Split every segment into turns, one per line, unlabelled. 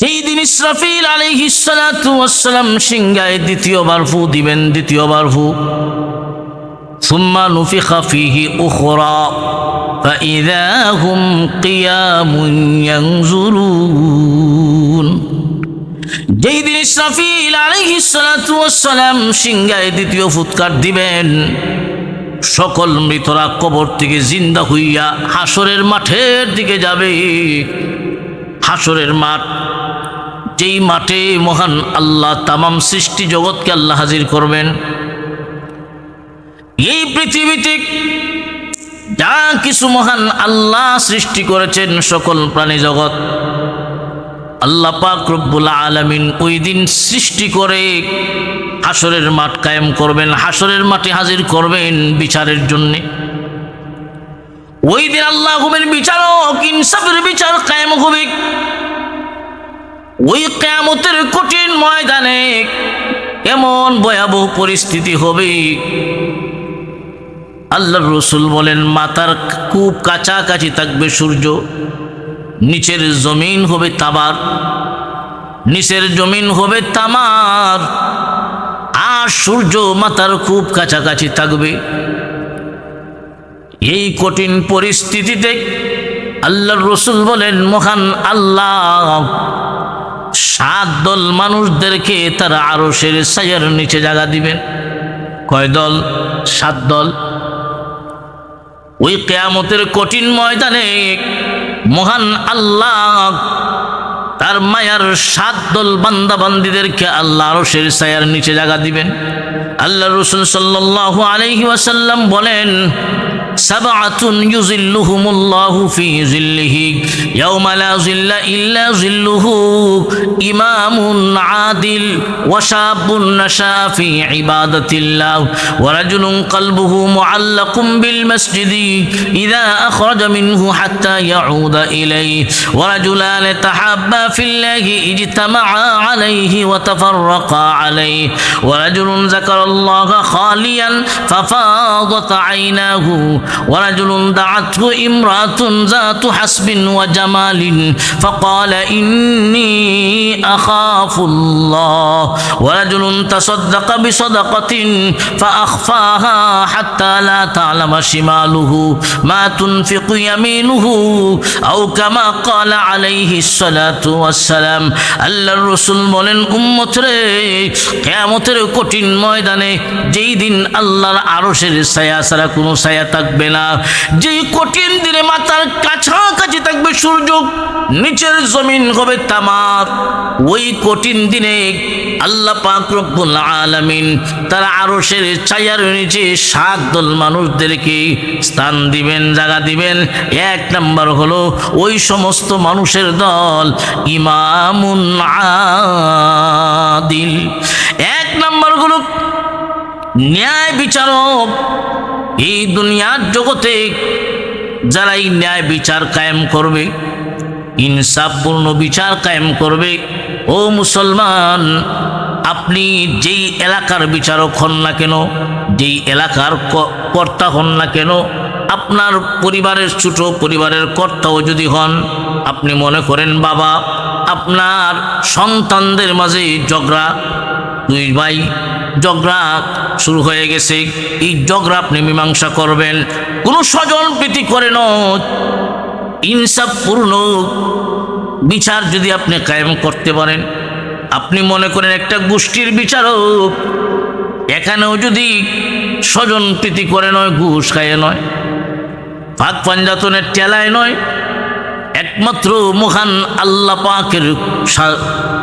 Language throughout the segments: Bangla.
সেই দিন ইসরাফিল আলাইহিসসালাম সিংহায় দ্বিতীয়বার ফু দিবেন দ্বিতীয়বার ফু ثم نفخ فيه أخرى فإذا هم قيام ينظرون যেই দিন ইসরাফিল আলাইহিসসালাম সিংহায় দ্বিতীয় ফুৎকার দিবেন সকল মৃতরা কবর থেকে জিন্দা হইয়া হাসরের মাঠের দিকে যাবে হাসরের মাঠ, যেই মাঠে মহান আল্লাহ তামাম সৃষ্টি জগৎকে আল্লাহ হাজির করবেন, এই পৃথিবীতে যা কিছু মহান আল্লাহ সৃষ্টি করেছেন সকল প্রাণী জগৎ, আল্লাহ পাক রব্বুল আলামিন ওই দিন সৃষ্টি করে হাসরের মাঠ কায়েম করবেন। হাসরের মাঠে হাজির করবেন বিচারের জন্যে। ওই দিন আল্লাহ হবেন বিচারক, ইনসাফের বিচার কায়েম হবে। ওই কেয়ামতের কঠিন ময়দানে এমন ভয়াবহ পরিস্থিতি হবে। আল্লাহ রসুল বলেন মাতার খুব কাছাকাছি থাকবে সূর্য, নিচের জমিন হবে তাবার নিচের জমিন হবে তামার, আর সূর্য মাতার খুব কাছাকাছি থাকবে। এই কঠিন পরিস্থিতিতে আল্লাহর রসুল বলেন, মহান আল্লাহ, সাত দল মানুষদেরকে তারা আরও সের সাইয়ার নিচে জায়গা দিবেন। কয় দল? সাত দল। ওই কেয়ামতের কঠিন ময়দানে মহান আল্লাহ তার মায়ার সাত দল বান্দা বান্দিদেরকে আল্লাহ আরও সের সায়ার নিচে জায়গা দিবেন। আল্লাহ রসুল সাল্লাহ আলহি ওয়াসাল্লাম বলেন سبعة يظلهم الله في ظله يوم لا ظل إلا ظله إمام عادل وشاب نشا في عبادة الله ورجل قلبه معلق بالمسجد إذا أخرج منه حتى يعود إليه ورجلان تحابا في الله اجتمعا عليه وتفرقا عليه ورجل ذكر الله خاليا ففاضت عيناه ورجل دعته امرأة ذات حسب وجمال فقال إني أخاف الله ورجل تصدق بصدقة فأخفاها حتى لا تعلم شماله ما تنفق يمينه أو كما قال عليه الصلاة والسلام আল্লাহর রসুল বলেন উম্মত রে কেয়ামতের কঠিন ময়দানে যেই দিন আল্লাহর আরশের ছায়া ছাড়া কোনো ছায়া থাকবে না। যেই কঠিন দিনে মাথার কাছাকাছি থাকবে সূর্য, নিচের জমিন হবে তামাক। ওই কঠিন দিনে আল্লাহ পাক রব্বুল আলামিন তার আরশের ছায়ার নিচে সাত দল মানুষদেরকে স্থান দিবেন, জায়গা দিবেন। এক নাম্বার হলো ওই সমস্ত মানুষের দল ইমামুন আদিল। এক নাম্বার হলো ন্যায় বিচারক। এই দুনিয়ার জগতে যারা এই ন্যায় বিচার কায়েম করবে, ইনসাফপূর্ণ বিচার কায়েম করবে, ও মুসলমান, আপনি যেই এলাকার বিচারক হন না কেন, যেই এলাকার কর্তা হন না কেন, আপনার পরিবারের ছোট পরিবারের কর্তাও যদি হন, আপনি মনে করেন, বাবা, আপনার সন্তানদের মাঝে ঝগড়া দুই ভাই, ঝগড়া শুরু হয়ে গেছে। এই ঝগড়া আপনি মীমাংসা করবেন। কোনো স্বজন প্রীতি করে ইনসাফপূর্ণ বিচার যদি আপনি কায়েম করতে পারেন। আপনি মনে করেন একটা গোষ্ঠীর বিচারক, এখানেও যদি স্বজন প্রীতি করে নয়, ঘুষ খায় নয় পাক পাঞ্জাতনের টেলায় নয়, একমাত্র মহান আল্লাহ পাকের সা-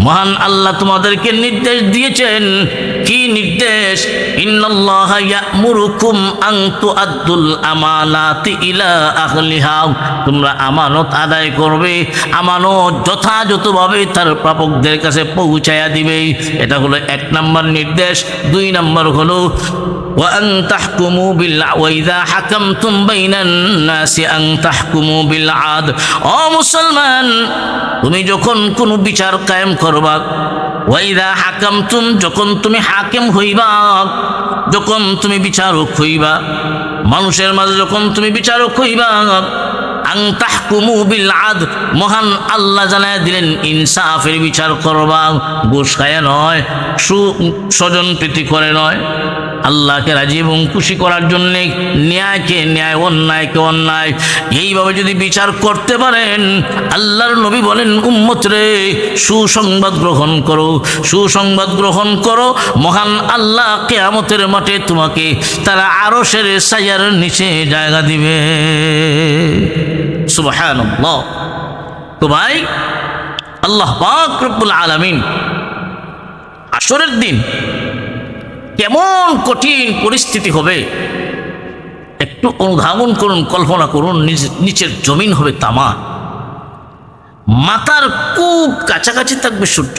মহান আল্লাহ তোমাদেরকে নির্দেশ দিয়েছেন। কি নির্দেশ? তোমরা আমানত আদায় করবে, আমানত যথাযথভাবে তার প্রাপকদের কাছে পৌঁছায়া দিবে। এটা হলো এক নম্বর নির্দেশ। দুই নম্বর হলো وأن تحكموا بالع وإذا حكمتم بين الناس أن تحكموا بالعدل ও মুসলমান তুমি যখন কোন বিচার কায়েম করবা ওয়াইদা হাকামতুম যখন তুমি হাকিম হইবা যখন তুমি বিচারক হইবা মানুষের মাঝে যখন তুমি বিচারক হইবা মহান আল্লাহ জানায় দিলেন, ইনসাফের বিচার করবা, ঘুষ খায় নয়, সু স্বজন প্রীতি করে নয়। আল্লাহকে রাজি এবং খুশি করার জন্যে ন্যায়কে ন্যায়, অন্যায়কে অন্যায়, এইভাবে যদি বিচার করতে পারেন, আল্লাহর নবী বলেন, উম্মত রে, সুসংবাদ গ্রহণ করো, সুসংবাদ গ্রহণ করো। মহান আল্লাহ কেয়ামতের মাঠে তোমাকে তারা আরও সেরে সাইয়ার নিচে জায়গা দিবে। সুবাহান ভাই, আল্লাহ রব্বুল আলামিন আসরের দিন কেমন কঠিন পরিস্থিতি হবে, একটু অনুধাবন করুন, কল্পনা করুন নিচের জমিন হবে তামা। মাথার খুব কাছাকাছি থাকবে সূর্য।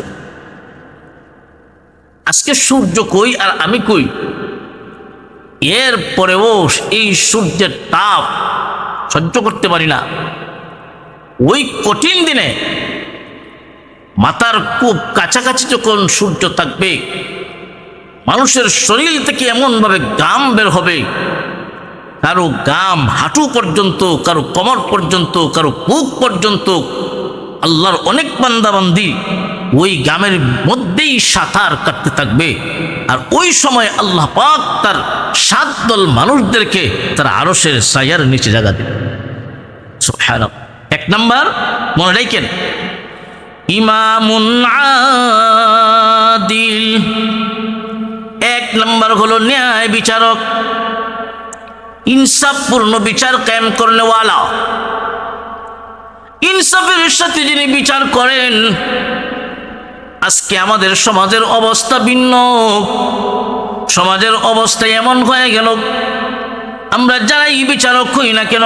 আজকে সূর্য কই আর আমি কই? এর পরেও এই সূর্যের তাপ সহ্য করতে পারি না। ওই কঠিন দিনে মাথার খুব কাছাকাছি যখন সূর্য থাকবে, মানুষের শরীর থেকে এমনভাবে গাম বের হবে, কারও গাম হাঁটু পর্যন্ত, কারও কমর পর্যন্ত, কারও বুক পর্যন্ত, আল্লাহর অনেক বান্দাবান্দি ওই গ্রামের মধ্যেই সাঁতার কাটতে থাকবে। আর ওই সময় আল্লাহ পাক তার সাত দল মানুষদেরকে তার আরসের সায়ার নিচে জায়গা দেবে এক নাম্বার, মনে রাখেন, ইমামুন আদিল। এক নম্বর হলো ন্যায় বিচারক। ইনসাফপূর্ণ বিচার কায়েম করনেওয়ালা। ইনসাফের সাথে যিনি বিচার করেন আজকে আমাদের সমাজের অবস্থা ভিন্ন। সমাজের অবস্থা এমন হয়ে গেল, আমরা যারাই বিচারক হই না কেন,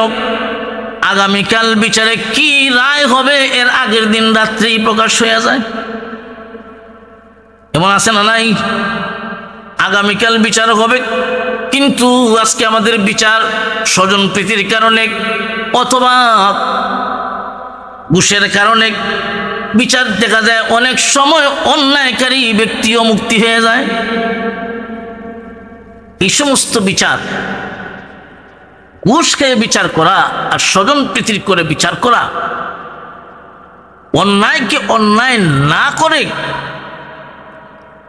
আগামীকাল বিচারে কি রায় হবে এর আগের দিন রাত্রেই প্রকাশ হয়ে যায়। এমন আছে না নাই? আগামীকাল বিচার হবে, কিন্তু আজকে আমাদের বিচার স্বজন প্রীতির কারণে অথবা ঘুষের কারণে বিচার দেখা যায়, অনেক সময় অন্যায়কারী ব্যক্তিও মুক্তি হয়ে যায়। এই সমস্ত বিচার, ঘুষ খেয়ে বিচার করা আর স্বজন প্রীতির করে বিচার করা, অন্যায়কে অন্যায় না করে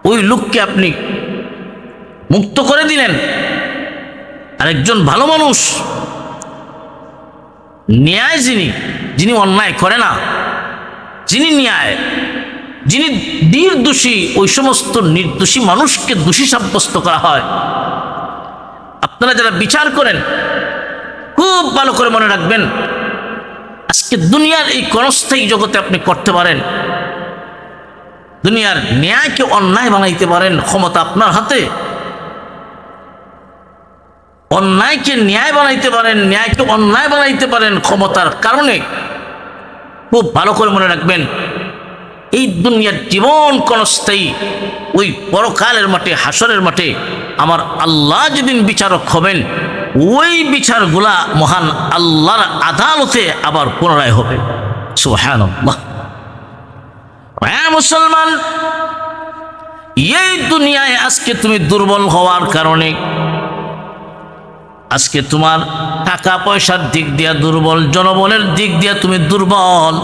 ওই লোককে আপনি মুক্ত করে দিলেন। আর একজন ভালো মানুষ, ন্যায় যিনি যিনি অন্যায় করে না। যিনি ন্যায়, যিনি নির্দোষী, ওই সমস্ত নির্দোষী মানুষকে দোষী সাব্যস্ত করা হয়। আপনারা যারা বিচার করেন, খুব ভালো করে মনে রাখবেন, আজকে দুনিয়ার এই কনস্থায়ী জগতে আপনি করতে পারেন। দুনিয়ার ন্যায়কে অন্যায় বানাইতে পারেন, ক্ষমতা আপনার হাতে। অন্যায়কে ন্যায় বানাইতে পারেন, ন্যায়কে অন্যায় বানাইতে পারেন ক্ষমতার কারণে। খুব ভালো করে মনে রাখবেন, এই দুনিয়ার জীবন কনস্থায়ী ওই পরকালের মাঠে, হাসরের মাঠে আমার আল্লাহ যেদিন বিচারক হবেন, ওই বিচারগুলা মহান আল্লাহর আদালতে আবার পুনরায় হবে। হ্যাঁ মুসলমান, এই দুনিয়ায় আজকে তুমি দুর্বল হওয়ার কারণে আজকে তোমার টাকা পয়সার দিক দিয়া দুর্বল, জনবলের দিক দিয়া তুমি দুর্বল।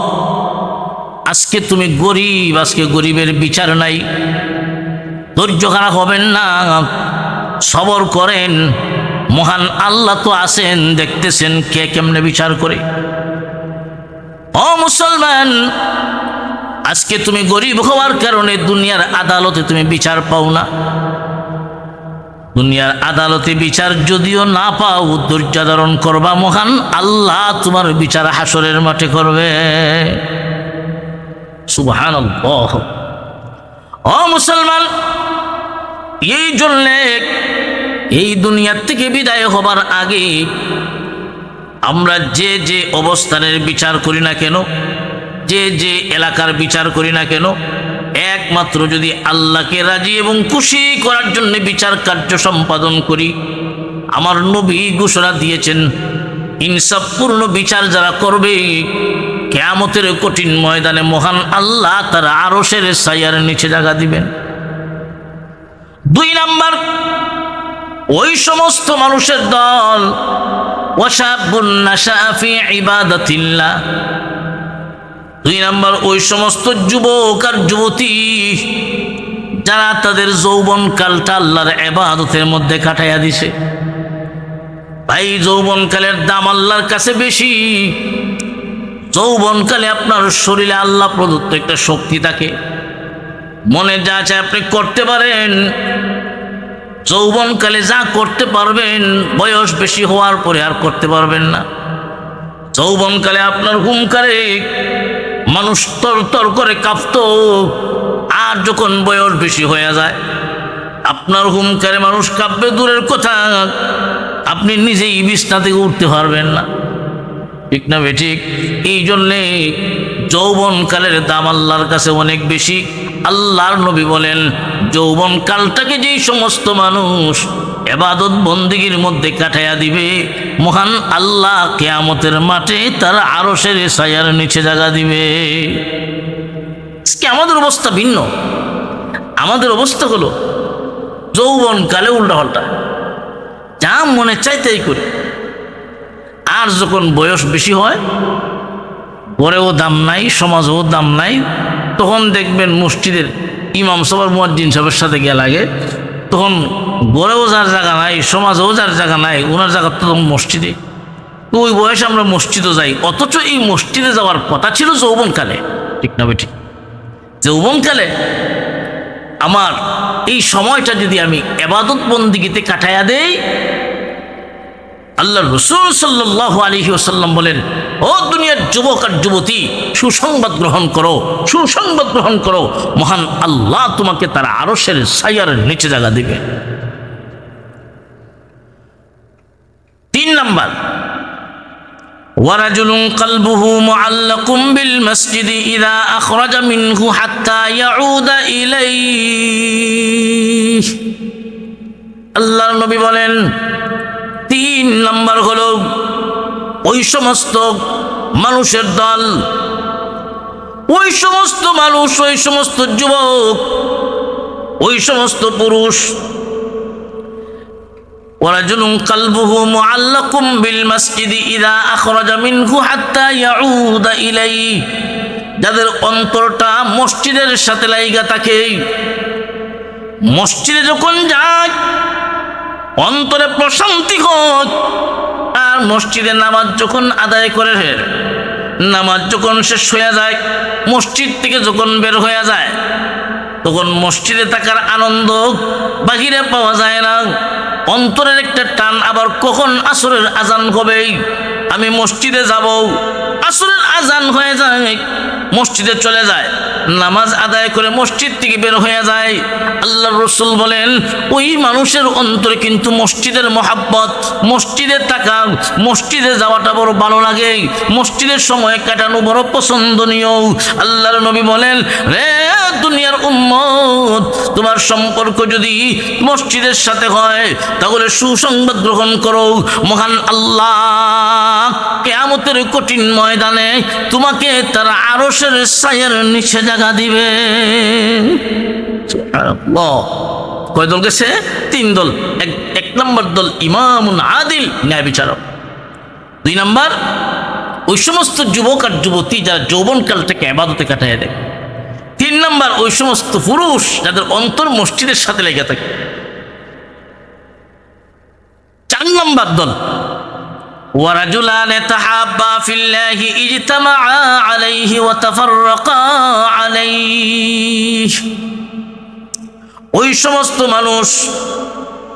আজকে তুমি গরিব, আজকে গরিবের বিচার নাই। ধৈর্য খারাপ হবেন না, সবর করেন। মহান আল্লাহ তো আছেন, দেখতেছেন কে কেমনে বিচার করে। ও মুসলমান, আজকে তুমি গরিব হওয়ার কারণে দুনিয়ার আদালতে তুমি বিচার পাও না। দুনিয়ার আদালতে বিচার যদিও না পাও, ধৈর্য ধারণ করবা মহান আল্লাহ তোমার বিচার হাসরের মাঠে করবে। সুবহান ও মুসলমান, এই জন্যে এই দুনিয়ার থেকে বিদায় হবার আগে আমরা যে যে অবস্থানের বিচার করি না কেন, যে যে এলাকার বিচার করি না কেন একমাত্র যদি আল্লাহকে রাজি এবং খুশি করার জন্য বিচার কার্য সম্পাদন করি, আমার নবী ঘোষণা দিয়েছেন, ইনসাফপূর্ণ বিচার যারা করবে, কেয়ামতের কঠিন ময়দানে মহান আল্লাহ তার আরশের সাইয়ার নিচে জায়গা দিবেন। দুই নাম্বার, ওই সমস্ত মানুষের দল, ওয়াশাবুন নাশা ফি ইবাদাতিল্লাহ দুই নাম্বার, ওই সমস্ত যুবক আর যুবতী যারা তাদের যৌবন কালটা আল্লাহর এবাদতের মধ্যে কাটাইয়া দিছে। ভাই যৌবনকালের দাম আল্লাহর কাছে বেশি। যৌবনকালে আপনার শরীরে আল্লাহ প্রদত্ত একটা শক্তি থাকে। মনে যা চায় আপনি করতে পারেন। যৌবনকালে যা করতে পারবেন, বয়স বেশি হওয়ার পরে আর করতে পারবেন না। যৌবনকালে আপনার হুমকারে মানুষ তর তর করে কাঁপত, আর যখন বয়স বেশি হয়ে যায়, আপনার হুমকারে মানুষ কাঁপবে, দূরের কথা, আপনি নিজেই বিছনা থেকে উঠতে পারবেন না। ঠিক না বে, ঠিক? এই জন্যে যৌবনকালের দাম আল্লাহর কাছে অনেক বেশি। আল্লাহর নবী বলেন যৌবন কালটাকে যেই সমস্ত মানুষ এবাদত বন্দিগির মধ্যে কাটাইয়া দিবে। মহান আল্লাহ কেয়ামতের মাঠে তার আরশের সায়ার নিচে জায়গা দিবে। আমাদের অবস্থা ভিন্ন। আমাদের অবস্থা হলো যৌবন কালে উল্টা পাল্টা। যা মনে চাই তাই করি। আর যখন বয়স বেশি হয়, পরেও দাম নাই, সমাজেও দাম নাই, তখন দেখবেন মসজিদের ইমাম সবার মুয়াজ্জিন সাহেবের সাথে গিয়ে লাগে। তখন গড়েও যার জায়গা নাই, সমাজেও যার জায়গা নাই, ওনার জায়গা তো তখন মসজিদে। ওই বয়সে আমরা মসজিদও যাই, অথচ এই মসজিদে যাওয়ার কথা ছিল যৌবনকালে। ঠিক না বেঠিক? যৌবনকালে আমার এই সময়টা যদি আমি এবাদত বন্দিগিতে কাটাইয়া দেই আল্লাহ রসুল সাল্লাহ আলহি ওসাল্লাম বলেন ও দুনিয়ার যুবক আর যুবতী সুসংবাদ গ্রহণ করো সুসংবাদ গ্রহণ করো মহান আল্লাহ তোমাকে তার আরসের সাইয়ার নিচে জায়গা দিবে তিন নাম্বার ورجل قلبه معلق بالمسجد إذا أخرج منه حتى يعود إليه আল্লাহর নবী বলেন তিন নাম্বার হলো ওই সমস্ত মানুষের দল ওই সমস্ত মানুষ ওই সমস্ত যুবক ওই সমস্ত পুরুষ ورجل قلبه معلق بالمسجد إذا أخرج منه حتى يعود إليه যাদের অন্তরটা মসজিদের সাথে লাইগা থাকে মসজিদে যখন যায় অন্তরে প্রশান্তি হোক আর মসজিদে নামাজ যখন আদায় করে, নামাজ যখন শেষ হয়ে যায়, মসজিদ থেকে যখন বের হয়ে যায়, তখন মসজিদে থাকার আনন্দ বাহিরে পাওয়া যায় না। অন্তরের একটা টান আবার কখন আসরের আজান হবে? আমি মসজিদে যাব, আসরের আজান হয়ে যায় মসজিদে চলে যায়। নামাজ আদায় করে মসজিদ থেকে বের হয়ে যায়। আল্লাহ রসুল বলেন, ওই মানুষের অন্তরে কিন্তু মসজিদের মহাব্বত, মসজিদে থাকা, মসজিদে যাওয়াটা বড় ভালো লাগে। মসজিদের সময় কাটানো বড় পছন্দনীয়। আল্লাহর নবী বলেন, রে দুনিয়ার উম্মত, তোমার সম্পর্ক যদি মসজিদের সাথে হয়, তাহলে সুসংবাদ গ্রহণ করো। মহান আল্লাহ, কেয়ামতের কঠিন ময়দানে তোমাকে তার আরসের সায়ের নিচে জায়গা দিবে। কয় দল গেছে? তিন দল। এক এক নম্বর দল ইমামুন আদিল, ন্যায় বিচারক। দুই নম্বর, ওই সমস্ত যুবক আর যুবতী যারা যৌবনকালটাকে আবাদতে কাটাইয়া দেয়। তিন নম্বর ওই সমস্ত পুরুষ যাদের অন্তর মসজিদের সাথে লেগে থাকে চার নম্বর দল ورجلان تحابا في الله اجتمعا عليه وتفرقا عليه ওই সমস্ত মানুষ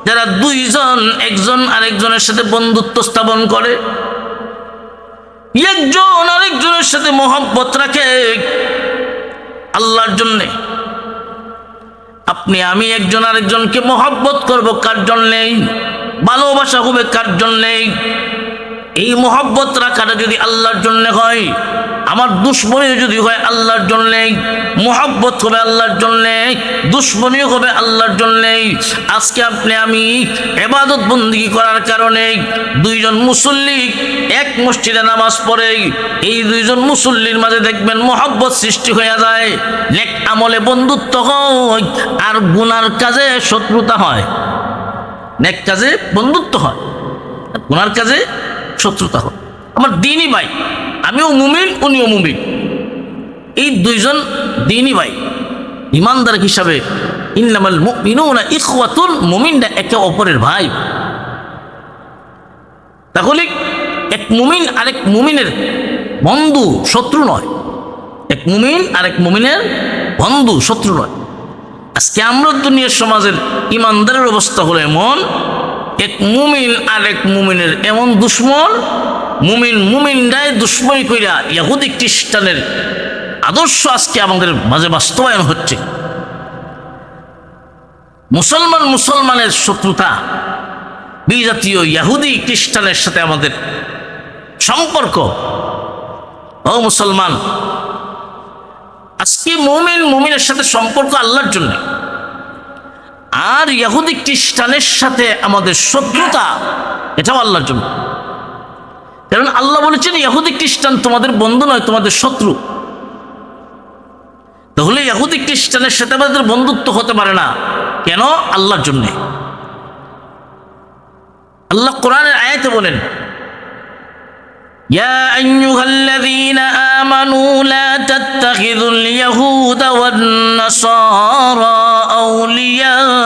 যারা দুইজন একজন আরেকজনের সাথে বন্ধুত্ব স্থাপন করে একজন আরেকজনের সাথে মহব্বত রাখে আল্লাহর জন্যে। আপনি, আমি একজন আরেকজনকে মহব্বত করব কার জন্যেই ভালোবাসা হবে কার জন্যেই এই মহব্বত রাখাটা যদি আল্লাহর জন্য হয় আমার দুশ্মনী যদি হয় আল্লাহর জন্যে, মোহাব্বত হবে আল্লাহর জন্যে দুশ্মনীও হবে আল্লাহর জন্যে, আজকে আপনি আমি এবাদত বন্দিগি করার কারণে দুইজন মুসল্লি এক মসজিদে নামাজ পড়ে, এই দুইজন মুসল্লির মাঝে দেখবেন মোহাব্বত সৃষ্টি হয়ে যায়, নেক আমলে বন্ধুত্ব হয়, আর গুনার কাজে শত্রুতা হয়। নেক কাজে বন্ধুত্ব হয় গুনার কাজে শত্রুতা হয়। আমার দিনই ভাই আমিও মুমিন, উনিও মুমিন। এই দুইজন দিনই ভাই। ইমানদার হিসাবে ইন্নামাল মুমিনুনা ইখওয়াতুন, মুমিনরা একে অপরের ভাই। তাহলে এক মুমিন আরেক মুমিনের বন্ধু, শত্রু নয়। এক মুমিন আরেক মুমিনের বন্ধু, শত্রু নয়। আজকে আমরা দুনিয়ার সমাজের ইমানদারের অবস্থা হলো এমন এক মুমিন আর এক মুমিনের এমন দুশ্মন, মুমিন মুমিনরাই দুশ্মনী কইরা ইয়াহুদি খ্রিস্টানের আদর্শ আজকে আমাদের মাঝে বাস্তবায়ন হচ্ছে। মুসলমান মুসলমানের শত্রুতা বিজাতীয় ইয়াহুদি খ্রিস্টানের সাথে আমাদের সম্পর্ক। ও মুসলমান, আজকে মুমিন মুমিনের সাথে সম্পর্ক আল্লাহর জন্য। আর ইয়াহুদি খ্রিস্টানের সাথে আমাদের শত্রুতা এটাও আল্লাহর জন্য কারণ আল্লাহ বলেছেন ইয়াহুদি খ্রিস্টান তোমাদের বন্ধু নয় তোমাদের শত্রু তাহলে ইয়াহুদি খ্রিস্টানের সাথে আমাদের বন্ধুত্ব হতে পারে না কেন আল্লাহর জন্যে আল্লাহ কোরআনের আয়াতে বলেন يا أيها الذين آمنوا لا تتخذوا اليهود والنصارى أولياء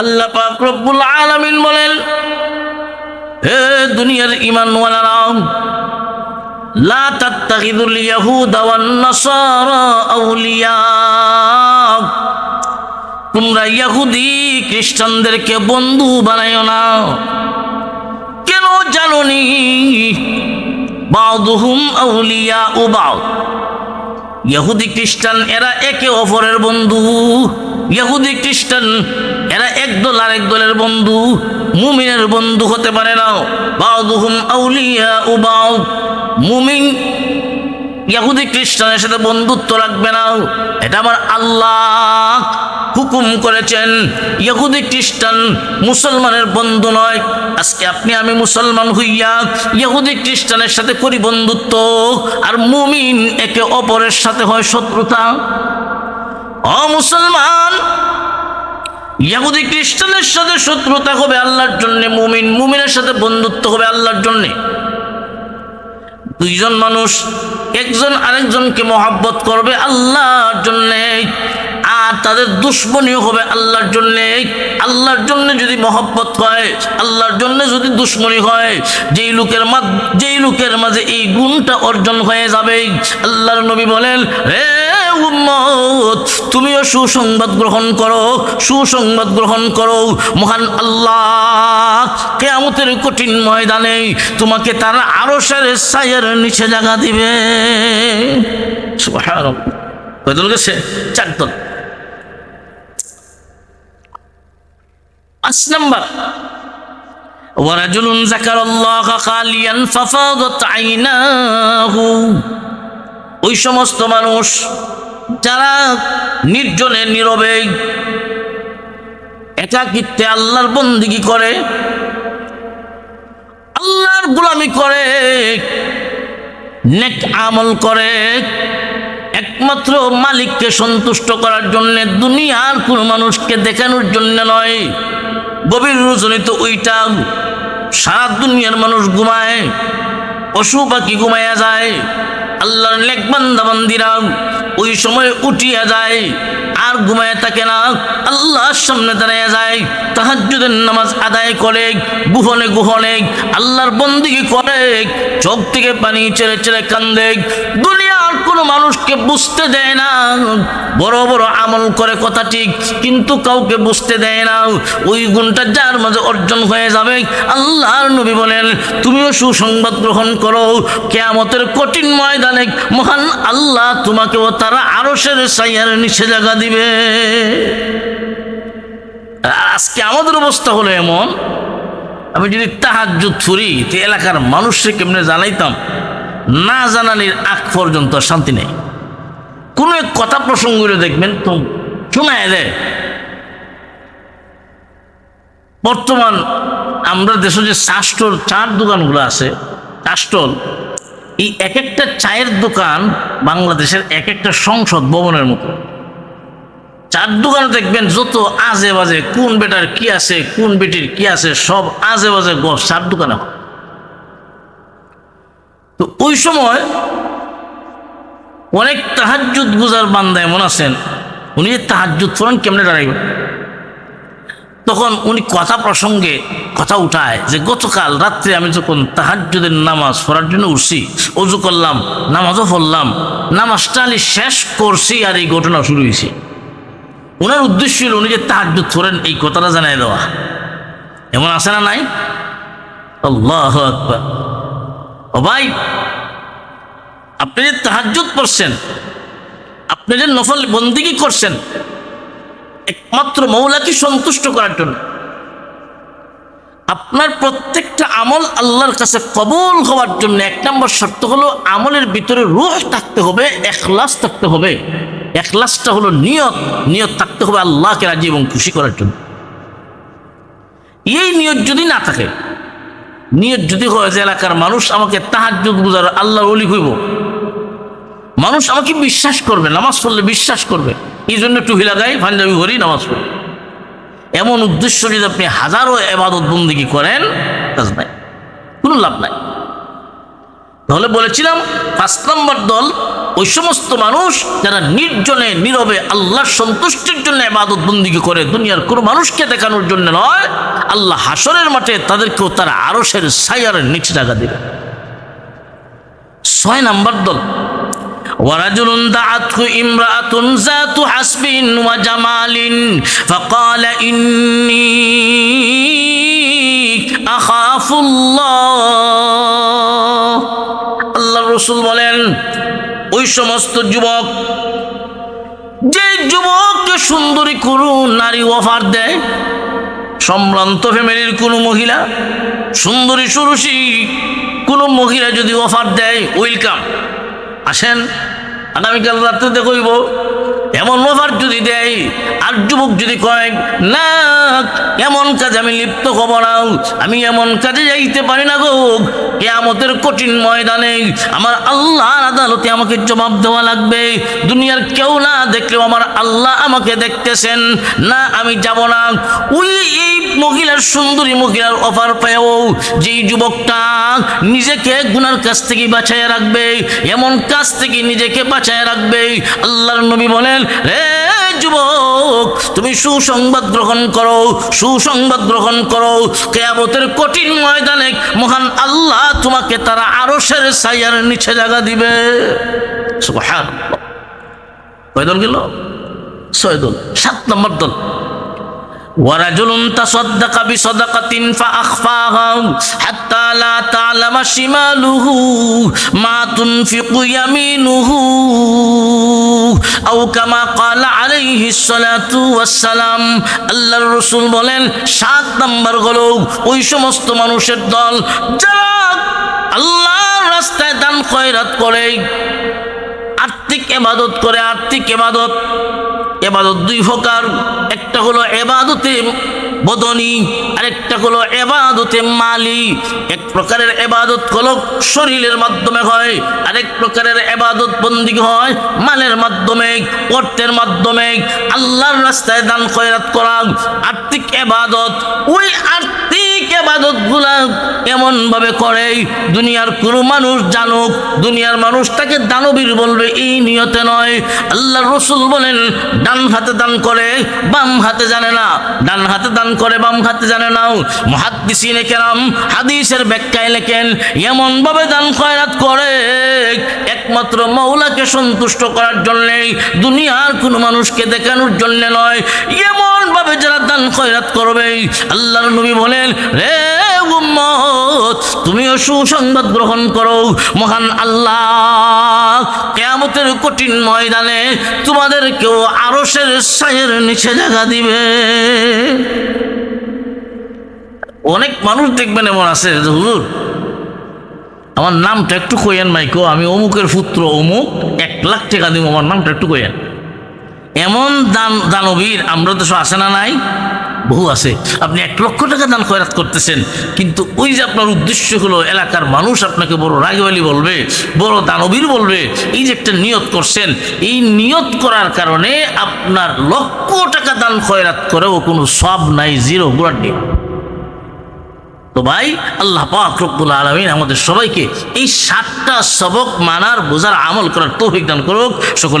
আল্লাহ পাক রব্বুল আলামিন বলেন, হে দুনিয়ার ঈমানওয়ালারা, লা তাত্তাখিদুল ইয়াহুদা ওয়ান নাসারা আউলিয়া। তোমরা ইয়াহুদি খ্রিস্টানদেরকে বন্ধু বানাইও না। কেন জানোনি? বাউদুহুম আউলিয়া ও বাউ ইহুদি খ্রিস্টান, এরা একে অপরের বন্ধু। ইহুদি খ্রিস্টান, এরা একদল আর আরেক দলের বন্ধু। মুমিনের বন্ধু হতে পারে না। বাউদুহুম আউলিয়া ও বাউ মুমিন ইহুদি খ্রিস্টানের সাথে বন্ধুত্ব রাখবে না। এটা আমার আল্লাহ। হুকুম করেছেন, ইহুদি খ্রিস্টান, মুসলমানের বন্ধু নয়। আজকে আপনি, আমি মুসলমান হইয়া ইহুদি খ্রিস্টানের সাথে করি বন্ধুত্ব, আর মুমিন একে অপরের সাথে হয় শত্রুতা। অ মুসলমান, ইহুদি খ্রিস্টানের সাথে শত্রুতা হবে আল্লাহর জন্য, মুমিন, মুমিনের সাথে বন্ধুত্ব হবে আল্লাহর জন্যে। দুইজন মানুষ, একজন আরেকজনকে মহাব্বত করবে আল্লাহর জন্যে। আর তাদের দুশ্মনীয় হবে আল্লাহর জন্যে। আল্লাহর জন্য যদি মহব্বত হয়, আল্লাহর জন্য যদি দুশ্মনী হয়, যেই লোকের যেই লোকের মাঝে এই গুণটা অর্জন হয়ে যাবে। আল্লাহর নবী বলেন উম্মত, তুমিও সুসংবাদ গ্রহণ করো, সুসংবাদ গ্রহণ করো। মহান আল্লাহ, কেয়ামতের কঠিন ময়দানে তোমাকে তার আরশের ছায়ের নিচে জায়গা দিবে। দল পাঁচ নাম্বার ورجل ذكر الله خاليا ففاضت عيناه ওই সমস্ত মানুষ যারা নির্জনে নীরবে একাকিত্বে আল্লাহর বন্দিগি করে আল্লাহর গোলামি করে নেক আমল করে একমাত্র মালিককে সন্তুষ্ট করার জন্য দুনিয়ার কোনো মানুষকে দেখানোর জন্য নয়। গভীর রজনীতে ওইটা। সারা দুনিয়ার মানুষ ঘুমায়, পশু পাখি ঘুমাইয়া যায়, আল্লাহর নেক বান্দা বান্দিরা ওই সময় উঠিয়া যায়, আর ঘুমায় থাকে না। আল্লাহর সামনে দাঁড়াইয়া যায়, তাহাজ্জুদের নামাজ আদায় করে, গুহনে গুহনে আল্লাহর বন্দিগি করে, চোখ থেকে পানি ছেড়ে ছেড়ে কান্দে। দুনিয়ার কোনো মানুষকে বুঝতে দেয় না। বড় বড় আমল করে কথা ঠিক, কিন্তু কাউকে বুঝতে দেয় না। ওই গুণটা যার মাঝে অর্জন হয়ে যাবে। আল্লাহর নবী বলেন, তুমিও সুসংবাদ গ্রহণ করো। কেয়ামতের কঠিন ময়দানে মহান আল্লাহ তোমাকেও তারা আরশের সাইয়ার নিচে জায়গা দিবে। আজকে আমাদের অবস্থা হলো এমন। আমি যদি তাহাজ্জুদ ফুরি তো এলাকার মানুষকে কেমনে জানাইতাম? না জানানির আগ পর্যন্ত শান্তি নেই। কোনো এক কথা প্রসঙ্গ দেখবেন তো শোনায় দেয় বর্তমান আমরা দেশে যে চা স্টল চার দোকানগুলো আছে চা স্টল এই এক একটা চায়ের দোকান বাংলাদেশের এক একটা সংসদ ভবনের মতো। চার দোকানে দেখবেন যত আজে বাজে কোন বেটার কি আছে, কোন বেটির কি আছে, সব আজে বাজে গপ চার দোকানে হয়। তো ওই সময় অনেক তাহাজ্জুদ গুজার বান্দা এমন আছেন, উনি যে তাহাজ্জুদ করেন কেমনে দাঁড়াইবেন তখন উনি কথা প্রসঙ্গে কথা উঠায় যে, গতকাল রাত্রে আমি যখন তাহাজ্জুদের নামাজ পড়ার জন্য উঠছি, অজু করলাম, নামাজও পড়লাম, নামাজটা আমি শেষ করছি আর এই ঘটনা শুরু হয়েছে। ওনার উদ্দেশ্য ছিল উনি যে তাহাজ্জুদ করেন এই কথাটা জানাই দেওয়া। এমন আছে না নাই? আল্লাহ আকবার। ও ভাই, আপনি যে তাহাজ্জুদ পড়ছেন, আপনি যে নফল বন্দিগি করছেন, একমাত্র মৌলাকে সন্তুষ্ট করার জন্য। আপনার প্রত্যেকটা আমল আল্লাহর কাছে কবল হওয়ার জন্য এক নম্বর শর্ত হলো, আমলের ভিতরে রুহ থাকতে হবে, এখলাস থাকতে হবে। এখলাসটা হলো নিয়ত নিয়ত থাকতে হবে আল্লাহকে রাজি এবং খুশি করার জন্য। এই নিয়ত যদি না থাকে নিয়ত যদি হয় যে এলাকার মানুষ আমাকে তাহাজুদ বুঝার আল্লাহ অলি হইব। মানুষ আমাকে বিশ্বাস করবে, নামাজ পড়লে বিশ্বাস করবে। এই জন্য টুহি লাগাই পাঞ্জাবি ঘরি নামাজ পড়ি। এমন উদ্দেশ্য যদি আপনি হাজারো এবাদত বন্দিগি করেন, কাজ নাই। কোনো লাভ নাই। তাহলে বলেছিলাম পাঁচ নম্বর দল ওই সমস্ত মানুষ যারা নির্জনে নীরবে আল্লাহর সন্তুষ্টির জন্য এবাদত বন্দিগি করে দুনিয়ার কোনো মানুষকে দেখানোর জন্য নয় আল্লাহ হাসরের মাঠে তাদেরকেও তারা আরসের সাইয়ার নিচে জায়গা দেবে ছয় নম্বর দল ورجل دعته امرأة ذات حسب وجمال فقال إني أخاف الله আল্লাহ রসুল বলেন, ওই সমস্ত যুবক, যে যুবককে সুন্দরী কোনো নারী অফার দেয়, সম্ভ্রান্ত ফ্যামিলির কোনো মহিলা, সুন্দরী সুরুষি কোনো মহিলা যদি অফার দেয় ওয়েলকাম আসেন, আগামীকাল রাত্রে দেখইব এমন অফার যদি দেয়, আর যুবক যদি কয়, না, এমন কাজে আমি লিপ্ত হব না, আমি এমন কাজে যাইতে পারি না গো। কেয়ামতের কঠিন ময়দানে আমার আল্লাহর আদালতে আমাকে জবাব দেওয়া লাগবে। দুনিয়ার কেউ না দেখলেও আমার আল্লাহ আমাকে দেখতেছেন। না, আমি যাব না। ওই, এই মহিলার, সুন্দরী মহিলার অফার পেয়েও যেই যুবকটা নিজেকে গুনার কাছ থেকে বাঁচায় রাখবে, এমন কাজ থেকে নিজেকে বাঁচায় রাখবে। আল্লাহর নবী বলেন রে যুবক তুমি সুসংবাদ গ্রহণ করো সুসংবাদ গ্রহণ করো কেয়ামতের কঠিন ময়দানে মহান আল্লাহ তোমাকে তারা আরশের সাইয়ার নিচে জায়গা দিবে সুবহানাল্লাহ কয় দল গেল ছয় দল সাত নম্বর দল ورجل تصدق بصدقة فأخفاها حتى لا تعلم شماله ما تنفق يمينه আও কামা কাল আলাইহিস সালাতু ওয়াস আল্লাহর রাসূল বলেন, সাত নাম্বার হলো ওই সমস্ত মানুষের দল যারা আল্লাহর রাস্তায় দান খয়রাত করে, আর্থিক এবাদত করে, আর্থিক এবাদত এবাদত দুই প্রকার। একটা হলো এবাদতে বদনি, আরেকটা হলো এবাদতে মালি। এক প্রকারের এবাদত হলো শরীরের মাধ্যমে হয়, আরেক প্রকারের এবাদত বন্দি হয় মালের মাধ্যমে, অর্থের মাধ্যমে। আল্লাহর রাস্তায় দান খয়রাত করা আর্থিক এবাদত। ওই আর্থিক এবাদতগুলা এমন ভাবে করে, দুনিয়ার কোনো মানুষ জানুক, দুনিয়ার মানুষ তাকে দানবীর বলবে, এই নিয়তে নয়। আল্লাহ রসুল বলেন, ডান হাতে দান করে, বাম হাতে জানে না। ডান হাতে দান করে, বাম হাতে জানে না মহাদ্দিসিনে কেরাম হাদিসের ব্যাখ্যায় লেখেন এমন ভাবে দান খয়রাত করে, একমাত্র মৌলাকে সন্তুষ্ট করার জন্যে, দুনিয়ার কোনো মানুষকে দেখানোর জন্য নয়। এমন ভাবে যারা দান খয়রাত করবে, আল্লাহর নবী বলেন, রে উম্মত, তুমিও সুসংবাদ গ্রহণ করো, মহান আল্লাহ। কেয়ামতের কঠিন ময়দানে তোমাদেরকেও আরশের সায়ের নিচে জায়গা দিবে। অনেক মানুষ দেখবেন এমন আছে হুজুর, আমার নামটা একটু কইয়েন মাইকো আমি অমুকের পুত্র অমুক, এক লাখ টাকা দিব, আমার নামটা একটু কইয়েন। এমন দান দানবীর আমরা তো আসে না নাই। বহু আছে। আপনি এক লক্ষ টাকা দান খয়রাত করতেছেন, কিন্তু ওই যে আপনার উদ্দেশ্য হলো এলাকার মানুষ আপনাকে বড় রাগবালি বলবে, বড় দানবীর বলবে, এই যে একটা নিয়ত করছেন, এই নিয়ত করার কারণে আপনার লক্ষ টাকা দান খয়রাত করেও কোনো সব নাই, জিরো গুড়াটি তো ভাই, আল্লাহ পাক রব্বুল আলমিন আমাদের সবাইকে এই সাতটা সবক মানার, বোঝার, আমল করার তৌফিক দান করুক। সকলে